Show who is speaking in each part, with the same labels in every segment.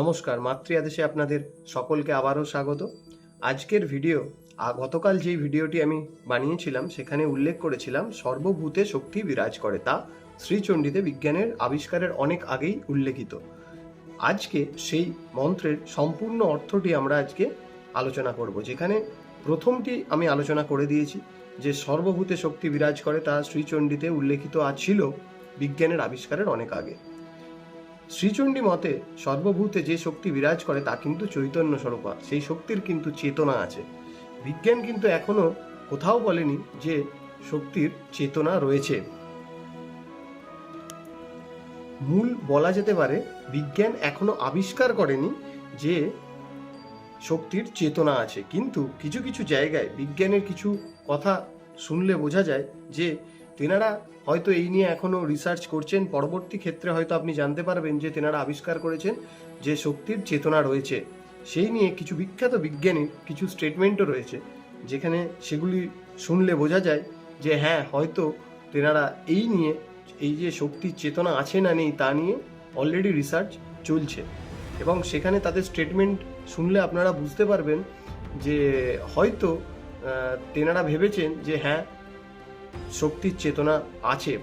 Speaker 1: নমস্কার মাতৃ আদেশে আপনাদের সকলকে আবারও স্বাগত। আজকের ভিডিও গতকাল যেই ভিডিওটি আমি বানিয়েছিলাম, সেখানে উল্লেখ করেছিলাম, সর্বভূতে শক্তি বিরাজ করে তা শ্রীচণ্ডীতে বিজ্ঞানের আবিষ্কারের অনেক আগেই উল্লেখিত। আজকে সেই মন্ত্রের সম্পূর্ণ অর্থটি আমরা আজকে আলোচনা করব, যেখানে প্রথমটি আমি আলোচনা করে দিয়েছি যে সর্বভূতে শক্তি বিরাজ করে তা শ্রীচণ্ডীতে উল্লেখিত ছিল বিজ্ঞানের আবিষ্কারের অনেক আগে। শ্রীচণ্ডী মতে সর্বভূতে যে শক্তি বিরাজ করে তা কিন্তু চৈতন্য স্বরূপা। সেই শক্তির কিন্তু চেতনা আছে। বিজ্ঞান কিন্তু এখনও কোথাও বলেনি যে শক্তির চেতনা রয়েছে। মূল বলা যেতে পারে, বিজ্ঞান এখনও আবিষ্কার করেনি যে শক্তির চেতনা আছে। কিন্তু কিছু কিছু জায়গায় বিজ্ঞানের কিছু কথা শুনলে বোঝা যায় যে তেনারা হয়তো এই নিয়ে এখনও রিসার্চ করছেন। পরবর্তী ক্ষেত্রে হয়তো আপনি জানতে পারবেন যে তেনারা আবিষ্কার করেছেন যে শক্তির চেতনা রয়েছে। সেই নিয়ে কিছু বিখ্যাত বিজ্ঞানীর কিছু স্টেটমেন্টও রয়েছে, যেখানে সেগুলি শুনলে বোঝা যায় যে হ্যাঁ হয়তো তেনারা এই নিয়ে এই যে শক্তির চেতনা আছে না নেই তা নিয়ে অলরেডি রিসার্চ চলছে। এবং সেখানে তাদের স্টেটমেন্ট শুনলে আপনারা বুঝতে পারবেন যে হয়তো তেনারা ভেবেছেন যে হ্যাঁ শক্তির চেতনা আছে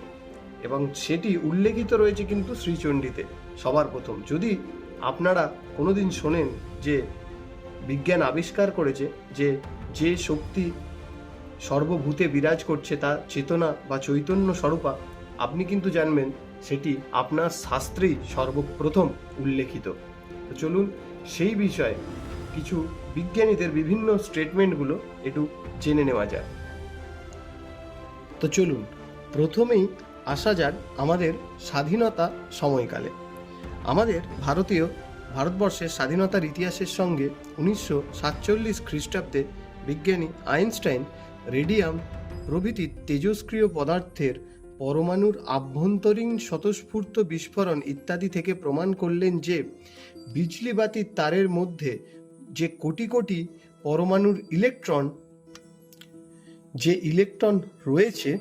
Speaker 1: এবং সেটি উল্লেখিত রয়েছে কিন্তু শ্রীচণ্ডীতে, সবার প্রথম। যদি আপনারা কোনোদিন শোনেন যে বিজ্ঞান আবিষ্কার করেছে যে যে শক্তি সর্বভূতে বিরাজ করছে তা চেতনা বা চৈতন্য স্বরূপা, আপনি কিন্তু জানবেন সেটি আপনার শাস্ত্রেই সর্বপ্রথম উল্লেখিত। চলুন সেই বিষয়ে কিছু বিজ্ঞানীদের বিভিন্ন স্টেটমেন্টগুলো একটু জেনে নেওয়া যাক। তো চলুন, প্রথমেই আসা যাক আমাদের স্বাধীনতা সময়কালে। আমাদের ভারতীয় ভারতবর্ষের স্বাধীনতার ইতিহাসের সঙ্গে উনিশশো সাতচল্লিশ খ্রিস্টাব্দে বিজ্ঞানী আইনস্টাইন রেডিয়াম প্রভৃতি তেজস্ক্রিয় পদার্থের পরমাণুর আভ্যন্তরীণ স্বতঃস্ফূর্ত বিস্ফোরণ ইত্যাদি থেকে প্রমাণ করলেন যে বিজলিবাতির তারের মধ্যে যে কোটি কোটি পরমাণুর ইলেকট্রন যে ইলেকট্রন রয়েছে,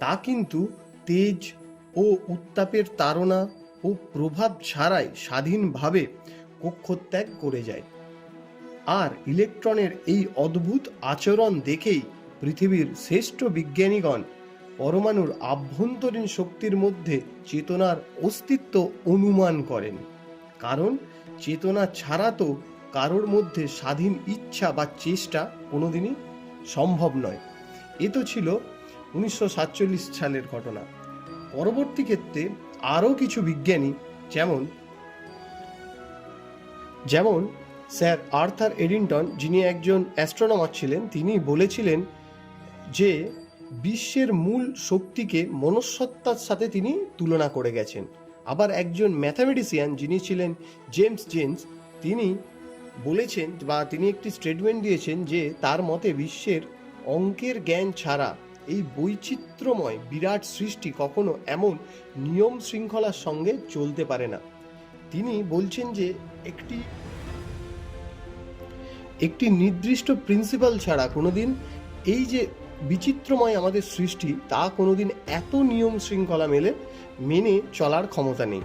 Speaker 1: তা কিন্তু তেজ ও উত্তাপের তাড়না ও প্রভাব ছাড়াই স্বাধীনভাবে কক্ষত্যাগ করে যায়। আর ইলেকট্রনের এই অদ্ভুত আচরণ দেখেই পৃথিবীর শ্রেষ্ঠ বিজ্ঞানীগণ পরমাণুর আভ্যন্তরীণ শক্তির মধ্যে চেতনার অস্তিত্ব অনুমান করেন। কারণ চেতনা ছাড়া তো কারোর মধ্যে স্বাধীন ইচ্ছা বা চেষ্টা কোনোদিনই সম্ভব নয়। এ তো ছিল উনিশশো সাতচল্লিশ সালের ঘটনা। পরবর্তী ক্ষেত্রে আরও কিছু বিজ্ঞানী যেমন যেমন স্যার আর্থার এডিংটন যিনি একজন অ্যাস্ট্রোনমার ছিলেন, তিনি বলেছিলেন যে বিশ্বের মূল শক্তিকে মনস্সত্তার সাথে তিনি তুলনা করে গেছেন। আবার একজন ম্যাথামেটিশিয়ান, যিনি ছিলেন জেমস জেমস, তিনি বলেছেন বা তিনি একটি স্টেটমেন্ট দিয়েছেন যে তার মতে বিশ্বের অঙ্কের জ্ঞান ছাড়া এই বৈচিত্র্যময় বিরাট সৃষ্টি কখনো এমন নিয়ম শৃঙ্খলার সঙ্গে চলতে পারে না। তিনি বলছেন যে একটি একটি নির্দিষ্ট প্রিন্সিপাল ছাড়া কোনোদিন এই যে বিচিত্রময় আমাদের সৃষ্টি, তা কোনোদিন এত নিয়ম শৃঙ্খলা মেলে, মেনে চলার ক্ষমতা নেই।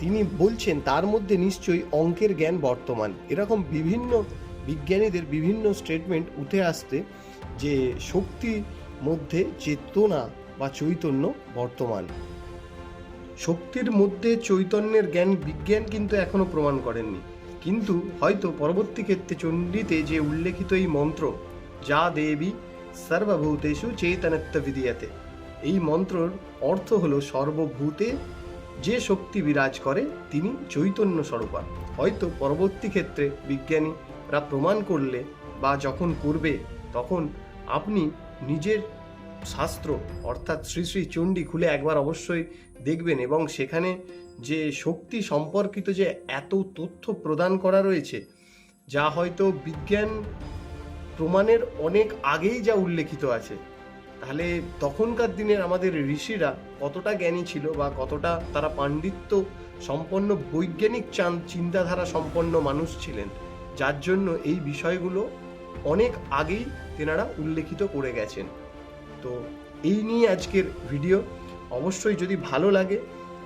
Speaker 1: তিনি বলছেন তার মধ্যে নিশ্চয়ই অঙ্কের জ্ঞান বর্তমান। এরকম বিভিন্ন বিজ্ঞানীদের বিভিন্ন স্টেটমেন্ট উঠে আসতে যে শক্তির মধ্যে চেতনা বা চৈতন্য বর্তমান। শক্তির মধ্যে চৈতন্যের জ্ঞান, বিজ্ঞান কিন্তু এখনও প্রমাণ করেননি। কিন্তু হয়তো পরবর্তী ক্ষেত্রে চণ্ডীতে যে উল্লেখিত এই মন্ত্র, যা দেবী সর্বভূতেষু চেতনত্ব বিদিয়াতে এই মন্ত্রর অর্থ হল সর্বভূতে যে শক্তি বিরাজ করে, তিনি চৈতন্য স্বরূপা হয়তো পরবর্তী ক্ষেত্রে বিজ্ঞানীরা প্রমাণ করলে বা যখন করবে, তখন আপনি নিজের শাস্ত্র, অর্থাৎ শ্রী শ্রী চণ্ডী খুলে একবার অবশ্যই দেখবেন এবং সেখানে যে শক্তি সম্পর্কিত যে এত তথ্য প্রদান করা রয়েছে, যা হয়তো বিজ্ঞান প্রমাণের অনেক আগেই যা উল্লেখিত আছে, তাহলে তখনকার দিনের আমাদের ঋষিরা কতটা জ্ঞানী ছিল বা কতটা তারা পাণ্ডিত্য সম্পন্ন বৈজ্ঞানিক চান, চিন্তাধারা সম্পন্ন মানুষ ছিলেন। যার জন্য এই বিষয়গুলো অনেক আগেই তেনারা উল্লেখিত করে গেছেন। তো এই নিয়ে আজকের ভিডিও। অবশ্যই যদি ভালো লাগে,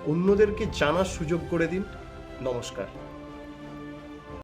Speaker 1: অন্যদেরকে জানার সুযোগ করে দিন। নমস্কার।